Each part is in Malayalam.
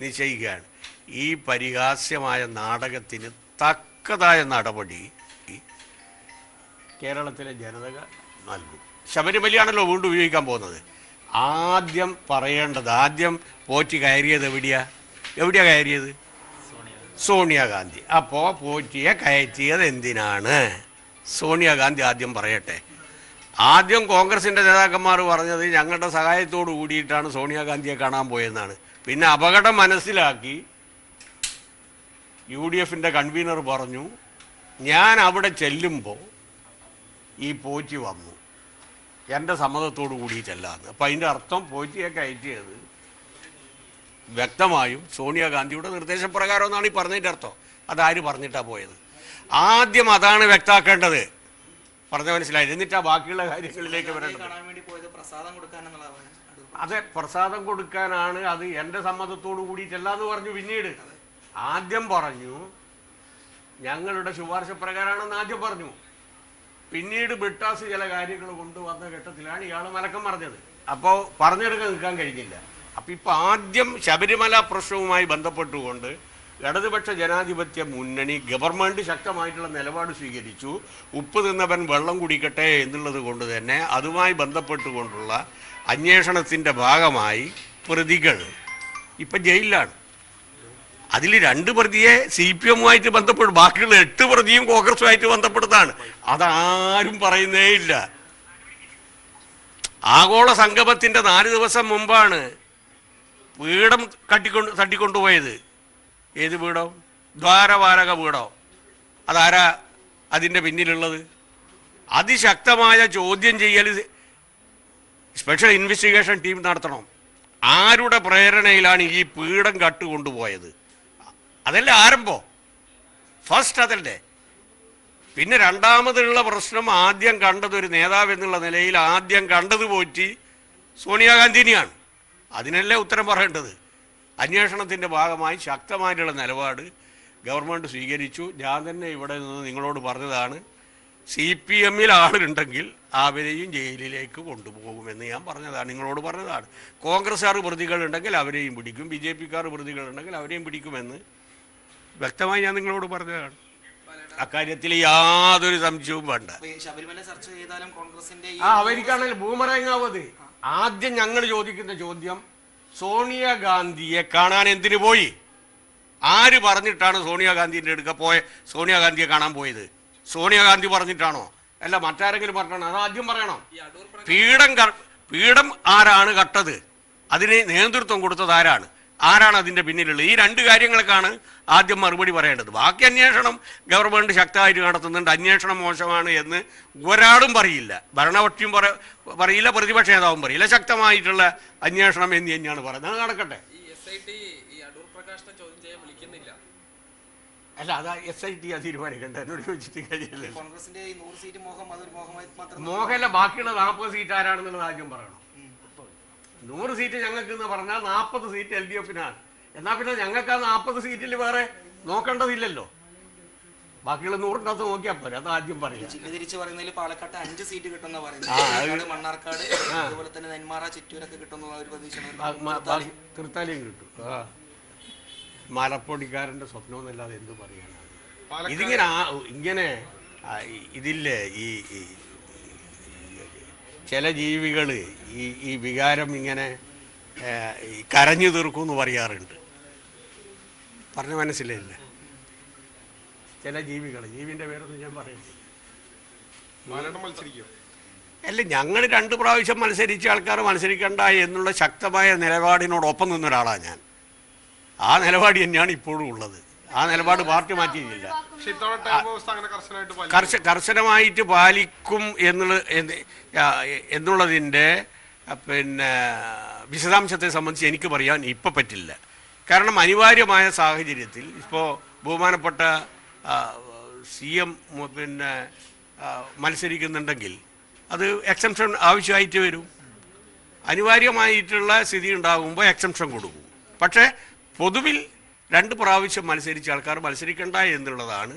നിശ്ചയിക്കുകയാണ്. ഈ പരിഹാസ്യമായ നാടകത്തിന് തക്കതായ നടപടി കേരളത്തിലെ ജനത നൽകും. ശബരിമലയാണല്ലോ വീണ്ടും ഉപയോഗിക്കാൻ പോകുന്നത്. ആദ്യം പറയേണ്ടത് ആദ്യം പോറ്റി കയറിയത് എവിടെയാ? എവിടെയാ കയറിയത്? സോണിയാഗാന്ധി അപ്പോൾ പോറ്റിയെ കയറ്റിയത് എന്തിനാണ്? സോണിയാഗാന്ധി ആദ്യം പറയട്ടെ. ആദ്യം കോൺഗ്രസിന്റെ നേതാക്കന്മാർ പറഞ്ഞത് ഞങ്ങളുടെ സഹായത്തോടു കൂടിയിട്ടാണ് സോണിയാഗാന്ധിയെ കാണാൻ പോയെന്നാണ്. പിന്നെ അപകടം മനസ്സിലാക്കി യു ഡി എഫിന്റെ കൺവീനർ പറഞ്ഞു ഞാൻ അവിടെ ചെല്ലുമ്പോൾ ഈ പോറ്റി വന്നു. എന്റെ സമ്മതത്തോടു കൂടി ചെല്ലാന്ന്. അപ്പം അതിന്റെ അർത്ഥം പോറ്റിയെ കയറ്റിയത് വ്യക്തമായും സോണിയാഗാന്ധിയുടെ നിർദ്ദേശപ്രകാരം എന്നാണ് ഈ പറഞ്ഞതിന്റെ അർത്ഥം. അതാര് പറഞ്ഞിട്ടാണ് പോയത്? ആദ്യം അതാണ് വ്യക്താക്കേണ്ടത് പറഞ്ഞ മനസ്സിലായി. എന്നിട്ടാ ബാക്കിയുള്ള കാര്യങ്ങളിലേക്ക് വരേണ്ടത്. അതെ പ്രസാദം കൊടുക്കാനാണ് അത് എന്റെ സമ്മതത്തോടു കൂടിയിട്ടല്ല എന്ന് പറഞ്ഞു പിന്നീട്. ആദ്യം പറഞ്ഞു ഞങ്ങളുടെ ശുപാർശ പ്രകാരമാണെന്ന് ആദ്യം പറഞ്ഞു. പിന്നീട് ബിട്ടാസ് ചില കാര്യങ്ങൾ കൊണ്ടുവന്ന ഘട്ടത്തിലാണ് ഇയാൾ മലക്കം പറഞ്ഞത് അപ്പോൾ പറഞ്ഞെടുക്കാൻ നിൽക്കാൻ കഴിഞ്ഞില്ല. അപ്പം ഇപ്പം ആദ്യം ശബരിമല പ്രശ്നവുമായി ബന്ധപ്പെട്ടുകൊണ്ട് ഇടതുപക്ഷ ജനാധിപത്യ മുന്നണി ഗവൺമെന്റ് ശക്തമായിട്ടുള്ള നിലപാട് സ്വീകരിച്ചു. ഉപ്പ് തിന്നവൻ വെള്ളം കുടിക്കട്ടെ എന്നുള്ളത് കൊണ്ട് തന്നെ അതുമായി ബന്ധപ്പെട്ടുകൊണ്ടുള്ള അന്വേഷണത്തിന്റെ ഭാഗമായി പ്രതികൾ ഇപ്പം ജയിലിലാണ്. അതിൽ രണ്ട് പ്രതിയെ സി പി എമ്മുമായിട്ട് ബന്ധപ്പെടും ബാക്കിയുള്ള എട്ട് പ്രതിയും കോൺഗ്രസുമായിട്ട് ബന്ധപ്പെടുന്നതാണ്. അതാരും പറയുന്നേ ഇല്ല ആഗോള സംഗമത്തിന്റെ നാല് ദിവസം മുമ്പാണ് വീടം കട്ടിക്കൊണ്ട് തട്ടിക്കൊണ്ടുപോയത്. ഏത് വീടോ ദ്വാരവാരക വീടോ അതാരാ അതിന്റെ പിന്നിലുള്ളത്? അതിശക്തമായ ചോദ്യം ചെയ്യൽ സ്പെഷ്യൽ ഇൻവെസ്റ്റിഗേഷൻ ടീം നടത്തണം. ആരുടെ പ്രേരണയിലാണ് ഈ പീഠം കട്ടുകൊണ്ടുപോയത്? അതല്ലേ ആരംഭം? ഫസ്റ്റ് അതല്ലേ? പിന്നെ രണ്ടാമതുള്ള പ്രശ്നം ആദ്യം കണ്ടത് ഒരു നേതാവ് എന്നുള്ള നിലയിൽ ആദ്യം കണ്ടത് പോറ്റി സോണിയാഗാന്ധിനെയാണ്. അതിനല്ലേ ഉത്തരം പറയേണ്ടത്? അന്വേഷണത്തിന്റെ ഭാഗമായി ശക്തമായിട്ടുള്ള നിലപാട് ഗവൺമെന്റ് സ്വീകരിച്ചു. ഞാൻ തന്നെ ഇവിടെ നിന്ന് നിങ്ങളോട് പറഞ്ഞതാണ്. സി പി എമ്മിൽ ആളുണ്ടെങ്കിൽ അവരെയും ജയിലിലേക്ക് കൊണ്ടുപോകുമെന്ന് ഞാൻ പറഞ്ഞതാണ് നിങ്ങളോട് പറഞ്ഞതാണ്. കോൺഗ്രസ്സുകാർ പ്രതികളുണ്ടെങ്കിൽ അവരെയും പിടിക്കും ബി ജെ പിക്കാർ പ്രതികളുണ്ടെങ്കിൽ അവരെയും പിടിക്കുമെന്ന് വ്യക്തമായി ഞാൻ നിങ്ങളോട് പറഞ്ഞതാണ്. അക്കാര്യത്തിൽ യാതൊരു സംശയവും വേണ്ട. ആ അവർക്കാണെങ്കിൽ ഭൂമറങ്ങാവത് ആദ്യം ഞങ്ങൾ ചോദിക്കുന്ന ചോദ്യം സോണിയാഗാന്ധിയെ കാണാൻ എന്തിനു പോയി? ആര് പറഞ്ഞിട്ടാണ് സോണിയാഗാന്ധിന്റെ അടുക്ക പോയ സോണിയാഗാന്ധിയെ കാണാൻ പോയത്? സോണിയാഗാന്ധി പറഞ്ഞിട്ടാണോ? അല്ല മറ്റാരെങ്കിലും പറഞ്ഞാണോ അത് ആദ്യം പറയണം. പീഠം പീഠം ആരാണ് കട്ടത്? അതിന് നേതൃത്വം കൊടുത്തത് ആരാണ്? ആരാണ് അതിന്റെ പിന്നിലുള്ളത്? ഈ രണ്ട് കാര്യങ്ങൾക്കാണ് ആദ്യം മറുപടി പറയേണ്ടത്. ബാക്കി അന്വേഷണം ഗവൺമെന്റ് ശക്തമായിട്ട് നടത്തുന്നുണ്ട്. അന്വേഷണം മോശമാണ് എന്ന് ഒരാളും പറയില്ല. ഭരണപക്ഷം പറ പറയില്ല പ്രതിപക്ഷ നേതാവും പറയില്ല. ശക്തമായിട്ടുള്ള അന്വേഷണം എന്ന് തന്നെയാണ് പറയുന്നത്. നടക്കട്ടെ. ഈ എസ് ഐ ടി ഈ അടൂർ പ്രകാശിനെ ചോദ്യം ചെയ്യാൻ വിളിക്കുന്നില്ല. അല്ല അതാ എസ് ഐ ടി ആ തീരുമാനിക്കണ്ട എന്നോട് ചോദിച്ചിട്ട് കാര്യമില്ല കോൺഗ്രസിന്റെ ഈ നൂറ് സീറ്റ് മോഹം അതൊരു മോഹമായി മാത്രം മോഹൻല ബാക്കിയുള്ള നാൽപ്പത് സീറ്റ് ആരാണെന്നുള്ളത് ആദ്യം പറയണം. നൂറ് സീറ്റ് ഞങ്ങൾക്ക് എന്ന് പറഞ്ഞാൽ നാൽപ്പത് സീറ്റ് എൽ ഡി എഫിനാണ്. എന്നാൽ പിന്നെ ഞങ്ങൾക്ക് ആ നാൽപ്പത് സീറ്റിൽ വേറെ നോക്കേണ്ടതില്ലല്ലോ. ബാക്കിയുള്ള നൂറിനകത്ത് നോക്കിയാൽ പോരെ അത് ആദ്യം പറയാം ജില്ല തിരിച്ച് പറയുന്നതിൽ പാലക്കാട്ട് അഞ്ച് സീറ്റ് കിട്ടുന്ന പറയുന്നത്. മണ്ണാർക്കാട് അതുപോലെ തന്നെ നെന്മാറ ചിറ്റൂരൊക്കെ കിട്ടുന്ന ഒരു ബാക്കി തൃത്താലയും കിട്ടും. മലപ്പൊടിക്കാരന്റെ സ്വപ്നം എന്നല്ലാതെ എന്ത് പറയാനാണ്? ഇതിങ്ങനെ ആ- ഇങ്ങനെ ഇതില്ലേ ഈ ചില ജീവികൾ ഈ ഈ വികാരം ഇങ്ങനെ കരഞ്ഞു തീർക്കും എന്ന് പറയാറുണ്ട്. പറഞ്ഞ മനസ്സിലായില്ല? ചില ജീവികൾ ജീവിന്റെ പേരൊന്നും ഞാൻ പറയുന്നു ബാലേട്ടൻ മത്സരിക്കും? അല്ല ഞങ്ങൾ രണ്ട് പ്രാവശ്യം മത്സരിച്ച ആൾക്കാർ മത്സരിക്കണ്ട എന്നുള്ള ശക്തമായ നിലപാടിനോടൊപ്പം നിന്നൊരാളാണ് ഞാൻ. ആ നിലപാട് തന്നെയാണ് ഇപ്പോഴും ഉള്ളത്. ആ നിലപാട് പാർട്ടി മാറ്റിയിട്ടില്ല. കർശനമായിട്ട് പാലിക്കും. കർശ കർശനമായിട്ട് പാലിക്കും എന്നുള്ള എന്നുള്ളതിന്റെ പിന്നെ വിശദാംശത്തെ സംബന്ധിച്ച് എനിക്ക് പറയാൻ ഇപ്പം പറ്റില്ല. കാരണം അനിവാര്യമായ സാഹചര്യത്തിൽ ഇപ്പോൾ ബഹുമാനപ്പെട്ട സി എം പിന്നെ മത്സരിക്കുന്നുണ്ടെങ്കിൽ അത് എക്സംഷൻ ആവശ്യമായിട്ട് വരും. അനിവാര്യമായിട്ടുള്ള സ്ഥിതി ഉണ്ടാകുമ്പോൾ എക്സംഷൻ കൊടുക്കും. പക്ഷേ പൊതുവിൽ രണ്ട് പ്രാവശ്യം മത്സരിച്ച ആൾക്കാർ മത്സരിക്കണ്ട എന്നുള്ളതാണ്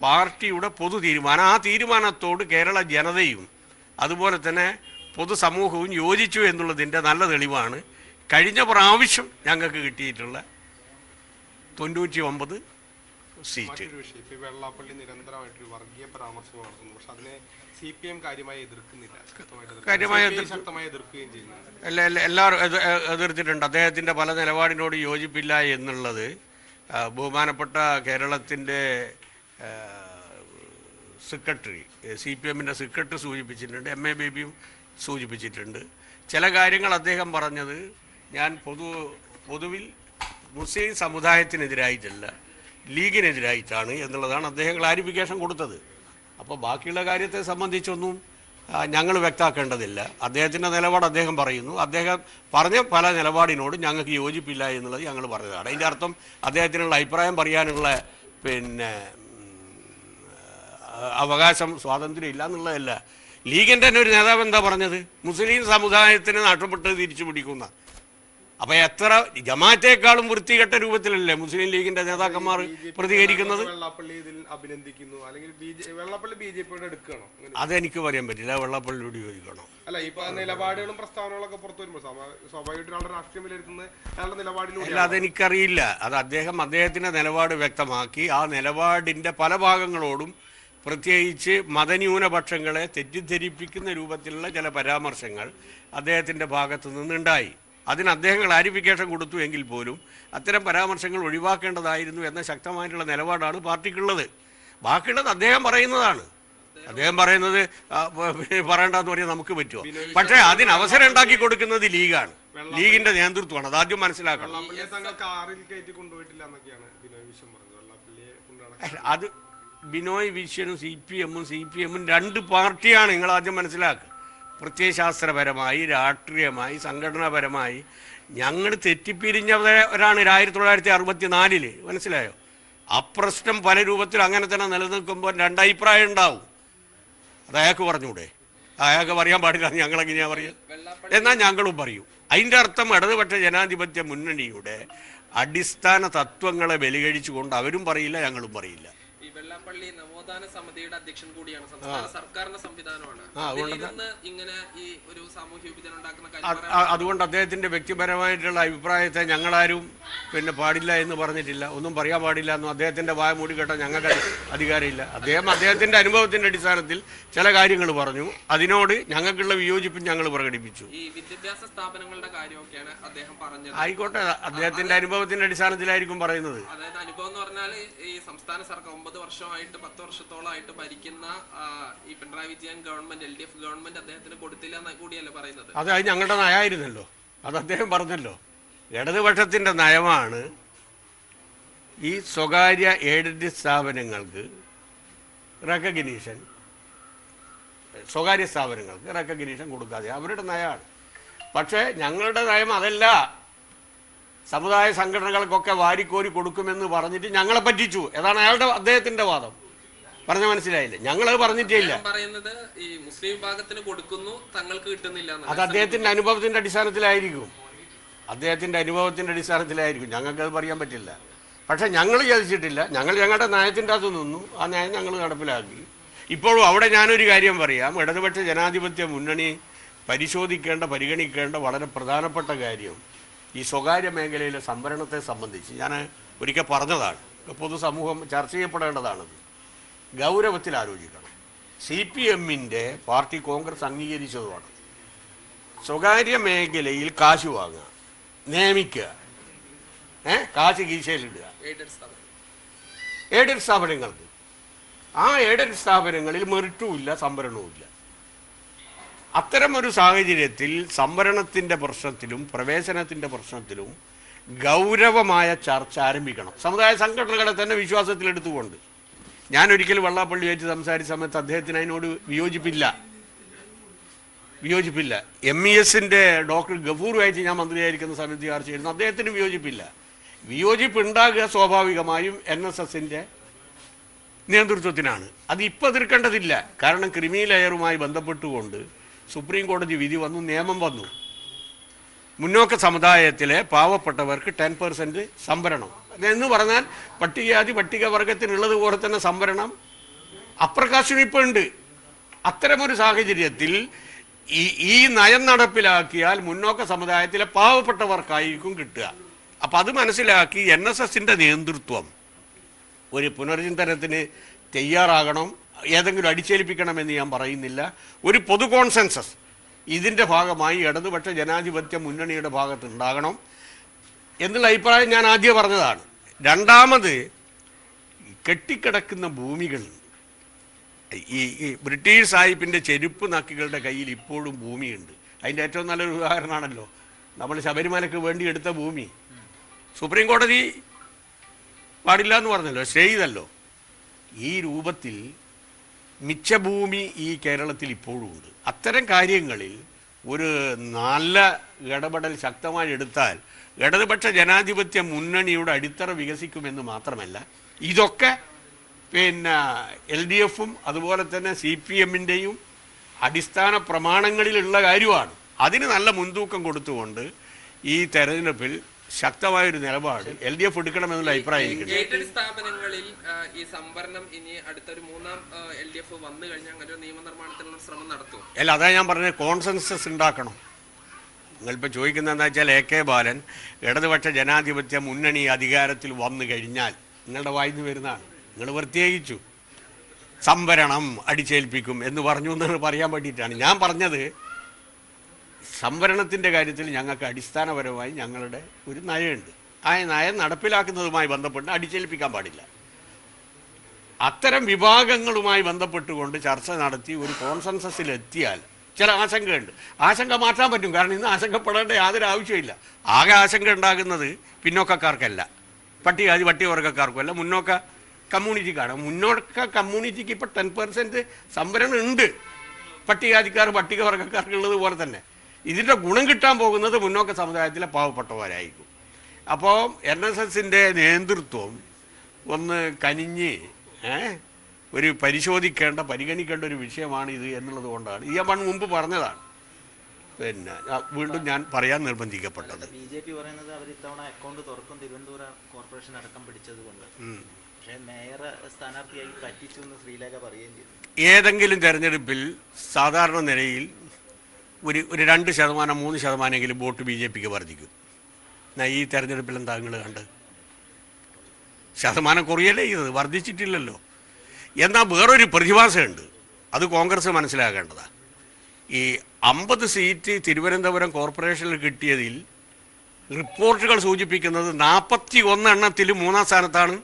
പാർട്ടിയുടെ പൊതു തീരുമാനം. ആ തീരുമാനത്തോട് കേരള ജനതയും അതുപോലെ തന്നെ പൊതുസമൂഹവും യോജിച്ചു എന്നുള്ളതിന്റെ നല്ല തെളിവാണ്. കഴിഞ്ഞ പ്രാവശ്യം ഞങ്ങൾക്ക് കിട്ടിയിട്ടുള്ള തൊണ്ണൂറ്റി ഒമ്പത് സീറ്റ് വെള്ളാപ്പള്ളി നിരന്തരമായിട്ടൊരു വർഗീയ പരാമർശം നടത്തുന്നു. പക്ഷെ അതിനെ സി പി എം കാര്യമായി എതിർക്കുന്നില്ല. ശക്തമായി എതിർക്കുകയും എല്ലാ എല്ലാവരും എതിർത്തിട്ടുണ്ട്. അദ്ദേഹത്തിന്റെ പല നിലപാടിനോട് യോജിപ്പില്ല എന്നുള്ളത് ബഹുമാനപ്പെട്ട കേരളത്തിന്റെ സെക്രട്ടറി സി പി എമ്മിന്റെ സെക്രട്ടറി സൂചിപ്പിച്ചിട്ടുണ്ട് എം എ ബേബിയും സൂചിപ്പിച്ചിട്ടുണ്ട്. ചില കാര്യങ്ങൾ അദ്ദേഹം പറഞ്ഞത് ഞാൻ പൊതു പൊതുവിൽ മുസ്ലിം സമുദായത്തിനെതിരായിട്ടല്ല ലീഗിനെതിരായിട്ടാണ് എന്നുള്ളതാണ് അദ്ദേഹം ക്ലാരിഫിക്കേഷൻ കൊടുത്തത്. അപ്പോൾ ബാക്കിയുള്ള കാര്യത്തെ സംബന്ധിച്ചൊന്നും ഞങ്ങൾ വ്യക്തമാക്കേണ്ടതില്ല അദ്ദേഹത്തിന്റെ നിലപാട് അദ്ദേഹം പറയുന്നു. അദ്ദേഹം പറഞ്ഞ പല നിലപാടിനോട് ഞങ്ങൾക്ക് യോജിപ്പില്ല എന്നുള്ളത് ഞങ്ങൾ പറഞ്ഞതാണ്. അതിന്റെ അർത്ഥം അദ്ദേഹത്തിനുള്ള അഭിപ്രായം പറയാനുള്ള പിന്നെ അവകാശം സ്വാതന്ത്ര്യം ഇല്ല എന്നുള്ളതല്ല. ലീഗിന്റെ തന്നെ ഒരു നേതാവ് എന്താ പറഞ്ഞത്? മുസ്ലിം സമുദായത്തിന് നഷ്ടപ്പെട്ട് തിരിച്ചു പിടിക്കുന്ന അപ്പോൾ എത്ര ജമാറ്റേക്കാളും വൃത്തികെട്ട രൂപത്തിലല്ലേ മുസ്ലിം ലീഗിന്റെ നേതാക്കന്മാർ പ്രതികരിക്കുന്നത്? വെള്ളാപ്പള്ളി ഇതിൽ അഭിനന്ദിക്കുന്നു. അല്ലെങ്കിൽ B J Vellappally B J പിയുടെ എടുക്കണോ? അതെനിക്ക് പറയാൻ പറ്റില്ല. വെള്ളപ്പള്ളിയോട് ചോദിക്കണം? അല്ല ഇപ്പൊ ആ നിലപാടുകളും പ്രസ്താവനകളൊക്കെ പുറത്തു വരുമ്പോൾ സ്വാഭാ- സ്വാഭാവികമായിട്ട് ഒരാളുടെ രാഷ്ട്രീയം വിലയിരുത്തുന്നത് അയാളുടെ നിലപാടിലൂടെ അല്ല അതെനിക്കറിയില്ല. അത് അദ്ദേഹം അദ്ദേഹത്തിന്റെ നിലപാട് വ്യക്തമാക്കി. ആ നിലപാടിന്റെ പല ഭാഗങ്ങളോടും പ്രത്യേകിച്ച് മതന്യൂനപക്ഷങ്ങളെ തെറ്റിദ്ധരിപ്പിക്കുന്ന രൂപത്തിലുള്ള ചില പരാമർശങ്ങൾ അദ്ദേഹത്തിന്റെ ഭാഗത്തു നിന്നുണ്ടായി അതിന് അദ്ദേഹം ക്ലാരിഫിക്കേഷൻ കൊടുത്തു എങ്കിൽ പോലും അത്തരം പരാമർശങ്ങൾ ഒഴിവാക്കേണ്ടതായിരുന്നു എന്ന ശക്തമായിട്ടുള്ള നിലപാടാണ് പാർട്ടിക്കുള്ളത്. ബാക്കിയുള്ളത് അദ്ദേഹം പറയുന്നതാണ്. അദ്ദേഹം പറയുന്നത് പറയണ്ടെന്ന് പറയാൻ നമുക്ക് പറ്റുമോ? പക്ഷേ അതിന് അവസരം ഉണ്ടാക്കി കൊടുക്കുന്നത് ലീഗാണ്. ലീഗിന്റെ നേതൃത്വമാണ്. ആദ്യം മനസ്സിലാക്കണം. അത് ബിനോയ് വിശ്വനും സി പി എമ്മും സി പി എമ്മും രണ്ട് പാർട്ടിയാണ് നിങ്ങൾ ആദ്യം മനസ്സിലാക്കുക. പ്രത്യയശാസ്ത്രപരമായി രാഷ്ട്രീയമായി സംഘടനാപരമായി ഞങ്ങൾ തെറ്റിപ്പിരിഞ്ഞവരാണ് ആയിരത്തി തൊള്ളായിരത്തി അറുപത്തി നാലിൽ മനസ്സിലായോ അപ്രശ്നം പല രൂപത്തിൽ അങ്ങനെ തന്നെ നിലനിൽക്കുമ്പോൾ രണ്ടഭിപ്രായം ഉണ്ടാവും. അത് അയാൾക്ക് പറഞ്ഞൂടെ? അയാൾക്ക് പറയാൻ പാടില്ല ഞങ്ങളെങ്ങനെയാ പറയുക എന്നാൽ ഞങ്ങളും പറയൂ. അതിന്റെ അർത്ഥം ഇടതുപക്ഷ ജനാധിപത്യ മുന്നണിയുടെ അടിസ്ഥാന തത്വങ്ങളെ ബലികഴിച്ചുകൊണ്ട് അവരും പറയില്ല ഞങ്ങളും പറയില്ല. ഈ വെള്ളാപ്പള്ളി നവോത്ഥാന സമിതിയുടെ അധ്യക്ഷൻ കൂടിയാണ്. സംസ്ഥാന സർക്കാരിന്റെ സംവിധാനമാണ്. ഇങ്ങനെ ഈ ഒരു സാമൂഹ്യ വിഭജനം ഉണ്ടാക്കുന്ന അതുകൊണ്ട് അദ്ദേഹത്തിന്റെ വ്യക്തിപരമായിട്ടുള്ള അഭിപ്രായത്തെ ഞങ്ങളാരും പിന്നെ പാടില്ല എന്ന് പറഞ്ഞിട്ടില്ല. ഒന്നും പറയാൻ പാടില്ല എന്നും അദ്ദേഹത്തിന്റെ വായ മൂടി കേട്ടാൽ ഞങ്ങൾക്ക് അധികാരമില്ല. അദ്ദേഹം അദ്ദേഹത്തിന്റെ അനുഭവത്തിന്റെ അടിസ്ഥാനത്തിൽ ചില കാര്യങ്ങൾ പറഞ്ഞു. അതിനോട് ഞങ്ങൾക്കുള്ള വിയോജിപ്പും ഞങ്ങൾ പ്രകടിപ്പിച്ചു. ഈ വിദ്യാഭ്യാസ സ്ഥാപനങ്ങളുടെ കാര്യമൊക്കെയാണ് അദ്ദേഹം പറഞ്ഞത്. ആയിക്കോട്ടെ അദ്ദേഹത്തിന്റെ അനുഭവത്തിന്റെ അടിസ്ഥാനത്തിലായിരിക്കും പറയുന്നത്. അതായത് അനുഭവം എന്ന് പറഞ്ഞാൽ ഈ സംസ്ഥാന സർക്കാർ ഒമ്പത് വർഷമായിട്ട് പത്ത് വർഷത്തോളമായിട്ട് ഭരിക്കുന്ന ഈ Pinarayi Vijayan government L D F government അദ്ദേഹത്തിന് കൊടുത്തില്ല എന്ന് കൂടിയല്ലേ പറയുന്നത്? അത് അത് ഞങ്ങളുടെ നയമായിരുന്നല്ലോ അത് അദ്ദേഹം പറഞ്ഞല്ലോ. ഇടതുപക്ഷത്തിന്റെ നയമാണ് ഈ സ്വകാര്യ എയ്ഡഡ് സ്ഥാപനങ്ങൾക്ക് റെക്കഗ്നീഷൻ സ്വകാര്യ സ്ഥാപനങ്ങൾക്ക് റെക്കഗ്നീഷൻ കൊടുക്കാതെ. അവരുടെ നയമാണ്. പക്ഷേ ഞങ്ങളുടെ നയം അതല്ല. സമുദായ സംഘടനകൾക്കൊക്കെ വാരിക്കോരി കൊടുക്കുമെന്ന് പറഞ്ഞിട്ട് ഞങ്ങളെ പറ്റിച്ചു. ഏതാണ് അയാളുടെ അദ്ദേഹത്തിന്റെ വാദം. പറഞ്ഞ മനസ്സിലായില്ലേ? ഞങ്ങളത് പറഞ്ഞിട്ടേ ഇല്ല പറയുന്നത് ഈ മുസ്ലിം വിഭാഗത്തിന് കൊടുക്കുന്നു തങ്ങൾക്ക് കിട്ടുന്നില്ല. അത് അദ്ദേഹത്തിന്റെ അനുഭവത്തിന്റെ അടിസ്ഥാനത്തിലായിരിക്കും. അദ്ദേഹത്തിന്റെ അനുഭവത്തിന്റെ അടിസ്ഥാനത്തിലായിരിക്കും. ഞങ്ങൾക്ക് അത് പറയാൻ പറ്റില്ല. പക്ഷെ ഞങ്ങൾ ചതിച്ചിട്ടില്ല ഞങ്ങൾ ഞങ്ങളുടെ നയത്തിന്റെ അകത്ത് നിന്നു. ആ നയം ഞങ്ങൾ നടപ്പിലാക്കി. ഇപ്പോഴും അവിടെ ഞാനൊരു കാര്യം പറയാം. ഇടതുപക്ഷ ജനാധിപത്യ മുന്നണി പരിശോധിക്കേണ്ട പരിഗണിക്കേണ്ട വളരെ പ്രധാനപ്പെട്ട കാര്യം ഈ സ്വകാര്യ മേഖലയിലെ സംവരണത്തെ സംബന്ധിച്ച് ഞാൻ ഒരിക്കൽ പറഞ്ഞതാണ്. പൊതുസമൂഹം ചർച്ച ചെയ്യപ്പെടേണ്ടതാണത്. ഗൗരവത്തിൽ ആലോചിക്കണം. സി പി എമ്മിന്റെ പാർട്ടി കോൺഗ്രസ് അംഗീകരിച്ചതുമാണ്. സ്വകാര്യ മേഖലയിൽ കാശ് വാങ്ങുക നിയമിക്കുക ഏ? കാശ് കീശയിലിടുക. എയ്ഡഡ് സ്ഥാപനങ്ങൾക്ക്. ആ എയ്ഡഡ് സ്ഥാപനങ്ങളിൽ മെറിറ്റും ഇല്ല സംവരണവും ഇല്ല അത്തരം ഒരു സാഹചര്യത്തിൽ സംവരണത്തിന്റെ പ്രശ്നത്തിലും പ്രവേശനത്തിന്റെ പ്രശ്നത്തിലും ഗൗരവമായ ചർച്ച ആരംഭിക്കണം. സമുദായ സംഘടനകളെ തന്നെ വിശ്വാസത്തിലെടുത്തുകൊണ്ട്. ഞാൻ ഒരിക്കൽ വെള്ളാപ്പള്ളിയായിട്ട് സംസാരിച്ച സമയത്ത് അദ്ദേഹത്തിന് അതിനോട് വിയോജിപ്പില്ല. വിയോജിപ്പില്ല. എം ഇ എസിന്റെ ഡോക്ടർ ഗഫൂറുമായിട്ട് ഞാൻ മന്ത്രിയായിരിക്കുന്ന സമയത്ത് ചർച്ച ചെയ്യുന്നു. അദ്ദേഹത്തിന് വിയോജിപ്പില്ല. വിയോജിപ്പ് ഉണ്ടാകുക സ്വാഭാവികമായും എൻ എസ് എസിന്റെ നേതൃത്വത്തിനാണ്. അത് ഇപ്പോൾ എതിർക്കേണ്ടതില്ല. കാരണം ക്രിമി ലെയറുമായി ബന്ധപ്പെട്ടുകൊണ്ട് സുപ്രീം കോടതി വിധി വന്നു നിയമം വന്നു. മുന്നോക്ക സമുദായത്തിലെ പാവപ്പെട്ടവർക്ക് ടെൻ പെർസെന്റ് സംവരണം. എന്ന് പറഞ്ഞാൽ പട്ടികജാതി പട്ടികവർഗത്തിനുള്ളത് പോലെ തന്നെ സംവരണം അപ്രകാശനം ഇപ്പോൾ ഉണ്ട്. അത്തരമൊരു സാഹചര്യത്തിൽ ഈ ഈ നയം നടപ്പിലാക്കിയാൽ മുന്നോക്ക സമുദായത്തിലെ പാവപ്പെട്ടവർക്കായിരിക്കും കിട്ടുക. അപ്പം അത് മനസ്സിലാക്കി എൻ എസ് എസിന്റെ നേതൃത്വം ഒരു പുനർചിന്തനത്തിന് തയ്യാറാകണം ഏതെങ്കിലും അടിച്ചേൽപ്പിക്കണമെന്ന് ഞാൻ പറയുന്നില്ല. ഒരു പൊതു കോൺസെൻസസ് ഇതിന്റെ ഭാഗമായി ഇടതുപക്ഷ ജനാധിപത്യ മുന്നണിയുടെ ഭാഗത്തുണ്ടാകണം. എന്നുള്ള അഭിപ്രായം ഞാൻ ആദ്യം പറഞ്ഞതാണ്. രണ്ടാമത് കെട്ടിക്കിടക്കുന്ന ഭൂമികൾ ഈ ബ്രിട്ടീഷ് സാഹിബിന്റെ ചെരുപ്പ് നാക്കികളുടെ കയ്യിൽ ഇപ്പോഴും ഭൂമിയുണ്ട്. അതിന്റെ ഏറ്റവും നല്ലൊരു ഉദാഹരണമാണല്ലോ നമ്മൾ ശബരിമലയ്ക്ക് വേണ്ടി എടുത്ത ഭൂമി. സുപ്രീം കോടതി പാടില്ല എന്ന് പറഞ്ഞല്ലോ ചെയ്തല്ലോ. ഈ രൂപത്തിൽ മിച്ചഭൂമി ഈ കേരളത്തിൽ ഇപ്പോഴും ഉണ്ട്. അത്തരം കാര്യങ്ങളിൽ ഒരു നല്ല ഇടപെടൽ ശക്തമായി എടുത്താൽ ഇടതുപക്ഷ ജനാധിപത്യ മുന്നണിയുടെ അടിത്തറ വികസിക്കുമെന്ന് മാത്രമല്ല ഇതൊക്കെ പിന്നെ എൽ ഡി എഫും അതുപോലെ തന്നെ സി പി എമ്മിന്റെയും അടിസ്ഥാന പ്രമാണങ്ങളിലുള്ള കാര്യമാണ്. അതിന് നല്ല മുൻതൂക്കം കൊടുത്തുകൊണ്ട് ഈ തെരഞ്ഞെടുപ്പിൽ ശക്തമായൊരു നിലപാട് എൽ ഡി എഫ് എടുക്കണമെന്നുള്ള അഭിപ്രായം സ്ഥാപനങ്ങളിൽ ഈ സംവരണം ഇനി അടുത്തൊരു മൂന്നാം എൽ ഡി എഫ് വന്നു കഴിഞ്ഞാൽ അങ്ങനെ ഒരു നിയമനിർമ്മാണത്തിനുള്ള ശ്രമം നടത്തും അല്ല അതാ ഞാൻ പറഞ്ഞത് കോൺസെൻസസ് ഉണ്ടാക്കണം. നിങ്ങളിപ്പോൾ ചോദിക്കുന്നത് എന്താ വെച്ചാൽ എ കെ ബാലൻ ഇടതുപക്ഷ ജനാധിപത്യ മുന്നണി അധികാരത്തിൽ വന്നു കഴിഞ്ഞാൽ നിങ്ങളുടെ വായിന്ന് വരുന്നതാണ്. നിങ്ങൾ പ്രത്യേകിച്ചു സംവരണം അടിച്ചേൽപ്പിക്കും എന്ന് പറഞ്ഞു എന്നാണ് പറയാൻ വേണ്ടിയിട്ടാണ്. ഞാൻ പറഞ്ഞത് സംവരണത്തിന്റെ കാര്യത്തിൽ ഞങ്ങൾക്ക് അടിസ്ഥാനപരമായി ഞങ്ങളുടെ ഒരു നയമുണ്ട്. ആ നയം നടപ്പിലാക്കുന്നതുമായി ബന്ധപ്പെട്ട് അടിച്ചേൽപ്പിക്കാൻ പാടില്ല. അത്തരം വിഭാഗങ്ങളുമായി ബന്ധപ്പെട്ടുകൊണ്ട് ചർച്ച നടത്തി ഒരു കോൺസെൻസസിൽ എത്തിയാൽ ചില ആശങ്കയുണ്ട്. ആശങ്ക മാറ്റാൻ പറ്റും. കാരണം ഇന്ന് ആശങ്കപ്പെടേണ്ട യാതൊരു ആവശ്യമില്ല ആകെ ആശങ്ക ഉണ്ടാകുന്നത് പിന്നോക്കക്കാർക്കല്ല. പട്ടികജാതി പട്ടികവർഗക്കാർക്കുമല്ല മുന്നോക്ക കമ്മ്യൂണിറ്റിക്കാണ്. മുന്നോക്ക കമ്മ്യൂണിറ്റിക്ക് ഇപ്പോൾ ടെൻ പെർസെന്റ് സംവരണം ഉണ്ട്. പട്ടികജാതിക്കാർ പട്ടികവർഗക്കാർക്കുള്ളത് പോലെ തന്നെ. ഇതിന്റെ ഗുണം കിട്ടാൻ പോകുന്നത് മുന്നോക്ക സമുദായത്തിലെ പാവപ്പെട്ടവരായിരിക്കും. അപ്പോൾ എൻ എസ് എസിന്റെ നേതൃത്വം ഒന്ന് കനിഞ്ഞ് ഏ, ഒരു പരിശോധിക്കേണ്ട പരിഗണിക്കേണ്ട ഒരു വിഷയമാണ് ഇത് എന്നുള്ളത് കൊണ്ടാണ്. ഈ അമ്മ മുമ്പ് പറഞ്ഞതാണ്. പിന്നെ വീണ്ടും ഞാൻ പറയാൻ നിർബന്ധിക്കപ്പെട്ടത്. ബി ജെ പി പറയുന്നത് അവർ ഇത്തവണ അക്കൗണ്ട് തുറക്കും തിരുവനന്തപുരം കോർപ്പറേഷൻ അടക്കം പിടിച്ചത് കൊണ്ട്. പക്ഷേ മേയർ സ്ഥാനാർത്ഥിയായി പറ്റിച്ചു എന്ന് ശ്രീലേഖ പറയുകയും ചെയ്തു. ഏതെങ്കിലും തെരഞ്ഞെടുപ്പിൽ സാധാരണ നിലയിൽ ഒരു ഒരു രണ്ട് ശതമാനം മൂന്ന് ശതമാനമെങ്കിലും വോട്ട് ബി ജെ പിക്ക് വർദ്ധിക്കും. എന്നാൽ ഈ തെരഞ്ഞെടുപ്പിൽ എന്താ നിങ്ങൾ കണ്ട്? ശതമാനം കുറയല്ലേ ചെയ്തത്? വർദ്ധിച്ചിട്ടില്ലല്ലോ. എന്നാൽ വേറൊരു പ്രതിഭാസമുണ്ട്. അത് കോൺഗ്രസ് മനസ്സിലാക്കേണ്ടതാണ് ഈ അമ്പത് സീറ്റ് തിരുവനന്തപുരം കോർപ്പറേഷനിൽ കിട്ടിയതിൽ റിപ്പോർട്ടുകൾ സൂചിപ്പിക്കുന്നത് നാൽപ്പത്തി ഒന്ന് എണ്ണത്തിൽ മൂന്നാം സ്ഥാനത്താണ്.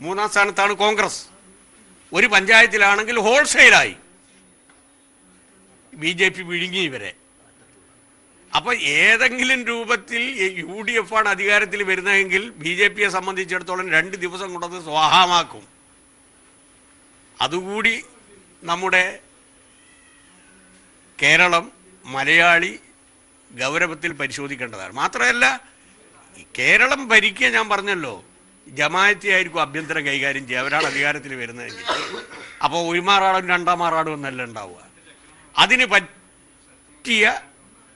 മൂന്നാം സ്ഥാനത്താണ് കോൺഗ്രസ്. ഒരു പഞ്ചായത്തിലാണെങ്കിൽ ഹോൾസെയിലായി. ബി ജെ പി വിഴുങ്ങി ഇവരെ. അപ്പം ഏതെങ്കിലും രൂപത്തിൽ യു ഡി എഫ് ആണ് അധികാരത്തിൽ വരുന്നതെങ്കിൽ ബി ജെ പിയെ സംബന്ധിച്ചിടത്തോളം രണ്ട് ദിവസം കൊണ്ടത് സ്വാഹമാക്കും അതുകൂടി നമ്മുടെ കേരളം മലയാളി ഗൗരവത്തിൽ പരിശോധിക്കേണ്ടതാണ്. മാത്രമല്ല കേരളം ഭരിക്കുക ഞാൻ പറഞ്ഞല്ലോ. ജമായത്തി ആയിരിക്കും അഭ്യന്തരം കൈകാര്യം ചെയ്യുക. അവരാണ് അധികാരത്തിൽ വരുന്നതെങ്കിൽ. അപ്പോൾ ഒരുമാറാടും രണ്ടാം മാറാടും എന്നല്ല ഉണ്ടാവുക. അതിന് പറ്റിയ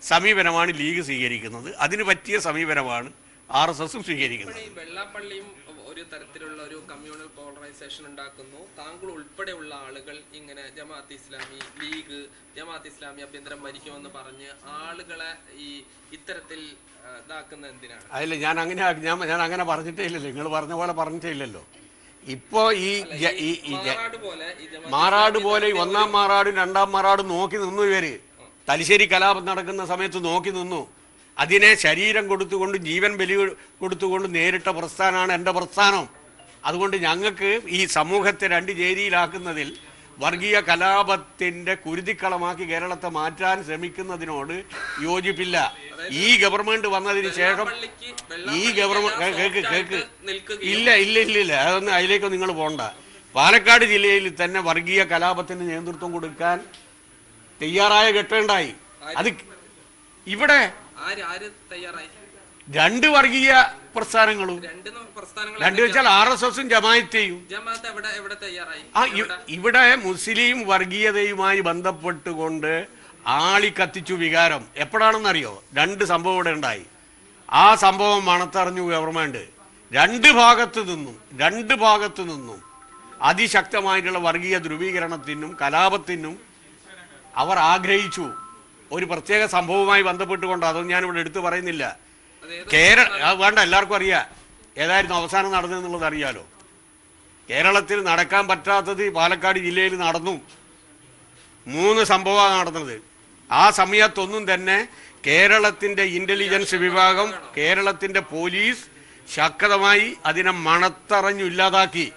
സമീപനമാണ് ലീഗ് സ്വീകരിക്കുന്നത്. അതിന് പറ്റിയ സമീപനമാണ് ആർ എസ് എസും സ്വീകരിക്കുന്നത് വെള്ളാപ്പള്ളിയും ഒരു തരത്തിലുള്ള ഒരു കമ്മ്യൂണൽ പോളറൈസേഷൻ ഉണ്ടാക്കുന്നു. താങ്കൾ ഉൾപ്പെടെയുള്ള ആളുകൾ ഇങ്ങനെ ജമാഅത്ത് ഇസ്ലാമി ലീഗ് ജമാഅത്ത് ഇസ്ലാമി അഭ്യന്തരം ഭരിക്കുമെന്ന് പറഞ്ഞ് ആളുകളെ ഈ ഇത്തരത്തിൽ ഇതാക്കുന്ന എന്തിനാണ്? അതില്ല ഞാൻ അങ്ങനെ ഞാൻ ഞാൻ അങ്ങനെ പറഞ്ഞിട്ടേ ഇല്ലല്ലോ നിങ്ങൾ പറഞ്ഞ പോലെ പറഞ്ഞിട്ടേ ഇല്ലല്ലോ ഇപ്പോ ഈ മാറാട് പോലെ ഒന്നാം മാറാടും രണ്ടാം മാറാടും നോക്കി നിന്നു ഇവർ. തലശ്ശേരി കലാപം നടക്കുന്ന സമയത്ത് നോക്കി നിന്നു. അതിനെ ശരീരം കൊടുത്തുകൊണ്ട് ജീവൻ ബലി കൊടുത്തുകൊണ്ട് നേരിട്ട പ്രസ്ഥാനമാണ് എന്റെ പ്രസ്ഥാനം. അതുകൊണ്ട് ഞങ്ങൾക്ക് ഈ സമൂഹത്തെ രണ്ട് ചേരിയിലാക്കുന്നതിൽ വർഗീയ കലാപത്തിന്റെ കുരുതിക്കളമാക്കി കേരളത്തെ മാറ്റാൻ ശ്രമിക്കുന്നതിനോട് യോജിപ്പില്ല. ഈ ഗവൺമെന്റ് വന്നതിന് ശേഷം ഈ ഗവൺമെന്റ് കേക്ക് കേക്ക്. ഇല്ല ഇല്ല ഇല്ല ഇല്ല. അതൊന്നും അതിലേക്ക് നിങ്ങൾ പോണ്ട. പാലക്കാട് ജില്ലയിൽ തന്നെ വർഗീയ കലാപത്തിന് നേതൃത്വം കൊടുക്കാൻ തയ്യാറായ ഘട്ടമുണ്ടായി അത് ഇവിടെ ആര് ആര് തയ്യാറായി? രണ്ട് വർഗീയ പ്രസ്ഥാനങ്ങളും. രണ്ട് വെച്ചാൽ ആർ എസ് എസും ജമായത്തെയും. ആ ഇവിടെ മുസ്ലിം വർഗീയതയുമായി ബന്ധപ്പെട്ടുകൊണ്ട് ആളി കത്തിച്ചു വികാരം എപ്പോഴാണെന്നറിയോ? രണ്ട് സംഭവം ഇവിടെ ഉണ്ടായി. ആ സംഭവം മണത്തറിഞ്ഞു ഗവൺമെന്റ്. രണ്ട് ഭാഗത്തു നിന്നും രണ്ട് ഭാഗത്തു നിന്നും അതിശക്തമായിട്ടുള്ള വർഗീയ ധ്രുവീകരണത്തിനും കലാപത്തിനും അവർ ആഗ്രഹിച്ചു. ഒരു പ്രത്യേക സംഭവവുമായി ബന്ധപ്പെട്ടുകൊണ്ട് അതൊന്നും ഞാനിവിടെ എടുത്തു പറയുന്നില്ല. കേരള വേണ്ട എല്ലാവർക്കും അറിയാം. ഏതായിരുന്നു അവസാനം നടന്നതെന്നുള്ളത് അറിയാലോ. കേരളത്തിൽ നടക്കാൻ പറ്റാത്തത് പാലക്കാട് ജില്ലയിൽ നടന്നു. മൂന്ന് സംഭവമാണ് നടന്നത്. ആ സമയത്തൊന്നും തന്നെ കേരളത്തിന്റെ ഇന്റലിജൻസ് വിഭാഗം കേരളത്തിന്റെ പോലീസ് ശക്തമായി അതിനെ മണത്തറഞ്ഞു ഇല്ലാതാക്കി.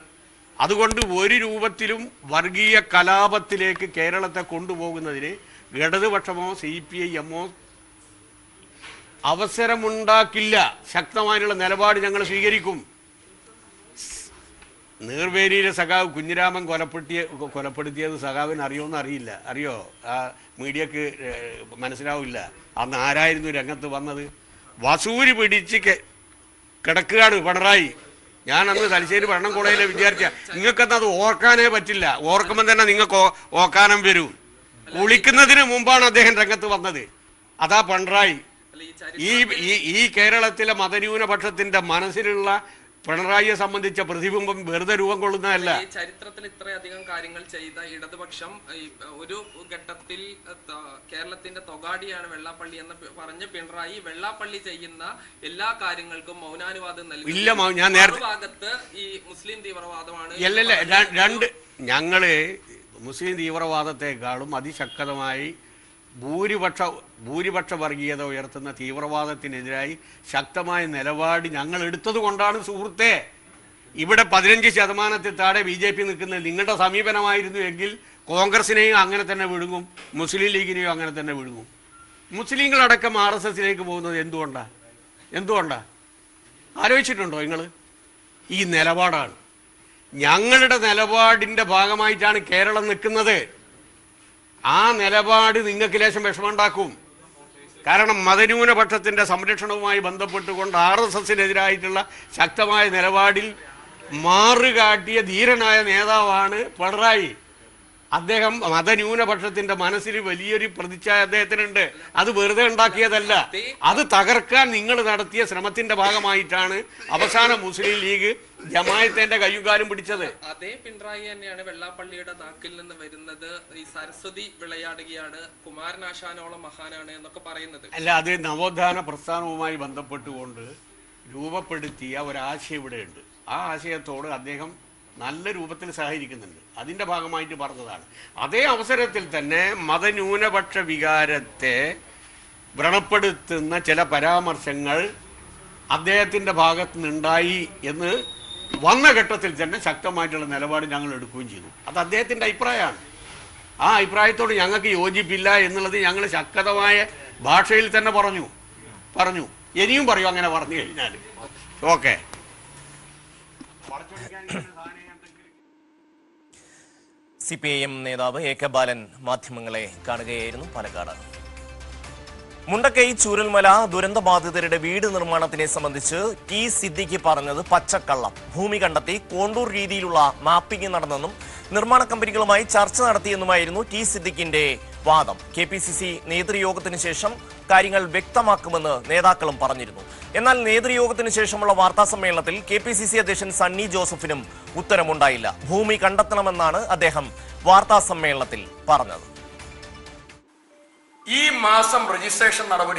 അതുകൊണ്ട് ഒരു രൂപത്തിലും വർഗീയ കലാപത്തിലേക്ക് കേരളത്തെ കൊണ്ടുപോകുന്നതിന് ഇടതുപക്ഷമോ സി പി ഐ എമ്മോ അവസരമുണ്ടാക്കില്ല. ശക്തമായിട്ടുള്ള നിലപാട് ഞങ്ങൾ സ്വീകരിക്കും. നീർവേലിയിലെ സഖാവ് കുഞ്ഞിരാമൻ കൊലപ്പെടുത്തിയ കൊലപ്പെടുത്തിയത് സഖാവിന് അറിയുമെന്ന് അറിയില്ല. അറിയോ? ആ മീഡിയക്ക് മനസ്സിലാവില്ല. അന്ന് ആരായിരുന്നു രംഗത്ത് വന്നത്? വസൂരി പിടിച്ച് കിടക്കുകയാണ് പിണറായി. ഞാൻ അന്ന് തലശ്ശേരി ഭരണം കോളേജിലെ വിദ്യാർത്ഥിയാണ് നിങ്ങൾക്കത് ഓർക്കാനേ പറ്റില്ല. ഓർക്കുമ്പോൾ തന്നെ നിങ്ങൾക്ക് ഓക്കാനം വരും. കുളിക്കുന്നതിന് മുമ്പാണ് അദ്ദേഹം രംഗത്ത് വന്നത്. അതാ പിണറായി. ഈ ഈ കേരളത്തിലെ മതന്യൂനപക്ഷത്തിന്റെ മനസ്സിലുള്ള പിണറായിയെ സംബന്ധിച്ച പ്രതിബിംബം വെറുതെ രൂപം കൊള്ളുന്നതല്ല. ഈ ചരിത്രത്തിൽ ഇത്രയധികം കാര്യങ്ങൾ ചെയ്ത ഇടതുപക്ഷം ഒരു ഘട്ടത്തിൽ കേരളത്തിന്റെ തൊഗാടിയാണ് വെള്ളാപ്പള്ളി എന്ന് പറഞ്ഞ് പിണറായി വെള്ളാപ്പള്ളി ചെയ്യുന്ന എല്ലാ കാര്യങ്ങൾക്കും മൗനാനുവാദം നൽകി ഇല്ല, ഞാൻ നേരത്തെ- ഭാഗത്ത് ഈ മുസ്ലിം തീവ്രവാദമാണ് രണ്ട് ഞങ്ങൾ മുസ്ലിം തീവ്രവാദത്തെക്കാളും അതിശക്തമായി ഭൂരിപക്ഷ ഭൂരിപക്ഷ വർഗീയത ഉയർത്തുന്ന തീവ്രവാദത്തിനെതിരായി ശക്തമായ നിലപാട് ഞങ്ങൾ എടുത്തത് കൊണ്ടാണ് സുഹൃത്തെ. ഇവിടെ പതിനഞ്ച് ശതമാനത്തിൽ താഴെ ബി ജെ പി നിൽക്കുന്നത് നിങ്ങളുടെ സമീപനമായിരുന്നു എങ്കിൽ കോൺഗ്രസിനെയും അങ്ങനെ തന്നെ വിഴുങ്ങും മുസ്ലിം ലീഗിനെയും അങ്ങനെ തന്നെ വിഴുങ്ങും. മുസ്ലിങ്ങളടക്കം ആർ എസ് എസിലേക്ക് പോകുന്നത് എന്തുകൊണ്ടാണ് എന്തുകൊണ്ടാണ് ആലോചിച്ചിട്ടുണ്ടോ നിങ്ങൾ? ഈ നിലപാടാണ്. ഞങ്ങളുടെ നിലപാടിന്റെ ഭാഗമായിട്ടാണ് കേരളം നിൽക്കുന്നത്. ആ നിലപാട് നിങ്ങൾക്ക് ലേശം വിഷമമുണ്ടാക്കും. കാരണം മതന്യൂനപക്ഷത്തിന്റെ സംരക്ഷണവുമായി ബന്ധപ്പെട്ടുകൊണ്ട് ആർ എസ് എസിനെതിരായിട്ടുള്ള ശക്തമായ നിലപാടിൽ മാറുകാട്ടിയ ധീരനായ നേതാവാണ് പിണറായി. അദ്ദേഹം മതന്യൂനപക്ഷത്തിന്റെ മനസ്സിൽ വലിയൊരു പ്രതിച്ഛായ അദ്ദേഹത്തിനുണ്ട്. അത് വെറുതെ ഉണ്ടാക്കിയതല്ല. അത് തകർക്കാൻ നിങ്ങൾ നടത്തിയ ശ്രമത്തിന്റെ ഭാഗമായിട്ടാണ് അവസാന മുസ്ലിം ലീഗ് ജമായത്തിന്റെ കയ്യും കാലും പിടിച്ചത്. അതേ പിണറായി തന്നെയാണ് വെള്ളാപ്പള്ളിയുടെ നാക്കിൽ നിന്ന് വരുന്നത്. ഈ സരസ്വതി വിളയാടുകയാണ്. കുമാരനാശാനോളം മഹാനാണ് എന്നൊക്കെ പറയുന്നത്. അല്ല അത് നവോത്ഥാന പ്രസ്ഥാനവുമായി ബന്ധപ്പെട്ടുകൊണ്ട് രൂപപ്പെടുത്തിയ ഒരാശയം ഇവിടെയുണ്ട്. ആ ആശയത്തോട് അദ്ദേഹം നല്ല രൂപത്തിൽ സഹകരിക്കുന്നുണ്ട്. അതിന്റെ ഭാഗമായിട്ട് പറഞ്ഞതാണ്. അതേ അവസരത്തിൽ തന്നെ മതന്യൂനപക്ഷ വികാരത്തെ വ്രണപ്പെടുത്തുന്ന ചില പരാമർശങ്ങൾ അദ്ദേഹത്തിന്റെ ഭാഗത്തു നിന്നുണ്ടായി എന്ന് വന്ന ഘട്ടത്തിൽ തന്നെ ശക്തമായിട്ടുള്ള നിലപാട് ഞങ്ങൾ എടുക്കുകയും ചെയ്തു. അത് അദ്ദേഹത്തിന്റെ അഭിപ്രായമാണ്. ആ അഭിപ്രായത്തോട് ഞങ്ങൾക്ക് യോജിപ്പില്ല എന്നുള്ളത് ഞങ്ങൾ ശക്തമായ ഭാഷയിൽ തന്നെ പറഞ്ഞു. പറഞ്ഞു. ഇനിയും പറയൂ അങ്ങനെ പറഞ്ഞു കഴിഞ്ഞാൽ okay. C P I M നേതാവ് എ കെ ബാലൻ മാധ്യമങ്ങളെ കാണുകയായിരുന്നു പാലക്കാട്. മുണ്ടക്കൈ ചൂരൽമല ദുരന്തബാധിതരുടെ വീട് നിർമ്മാണത്തിനെ സംബന്ധിച്ച് ടി സിദ്ദിഖി പറഞ്ഞത് പച്ചക്കള്ളം. ഭൂമി കണ്ടെത്തി കോണ്ടൂർ രീതിയിലുള്ള മാപ്പിംഗ് നടന്നെന്നും നിർമ്മാണ കമ്പനികളുമായി ചർച്ച നടത്തിയെന്നുമായിരുന്നു ടി സിദ്ദിഖിന്റെ വാദം. കെ പി സി സി നേതൃയോഗത്തിന് ശേഷം കാര്യങ്ങൾ വ്യക്തമാക്കുമെന്ന് നേതാക്കളും പറഞ്ഞിരുന്നു. എന്നാൽ നേതൃയോഗത്തിന് ശേഷമുള്ള വാർത്താ സമ്മേളനത്തിൽ കെ പി സി സി അധ്യക്ഷൻ സണ്ണി ജോസഫിനും ഉത്തരമുണ്ടായില്ല. ഭൂമി കണ്ടെത്തണമെന്നാണ് അദ്ദേഹം വാർത്താ സമ്മേളനത്തിൽ പറഞ്ഞത്. ഈ മാസം രജിസ്ട്രേഷൻ നടപടി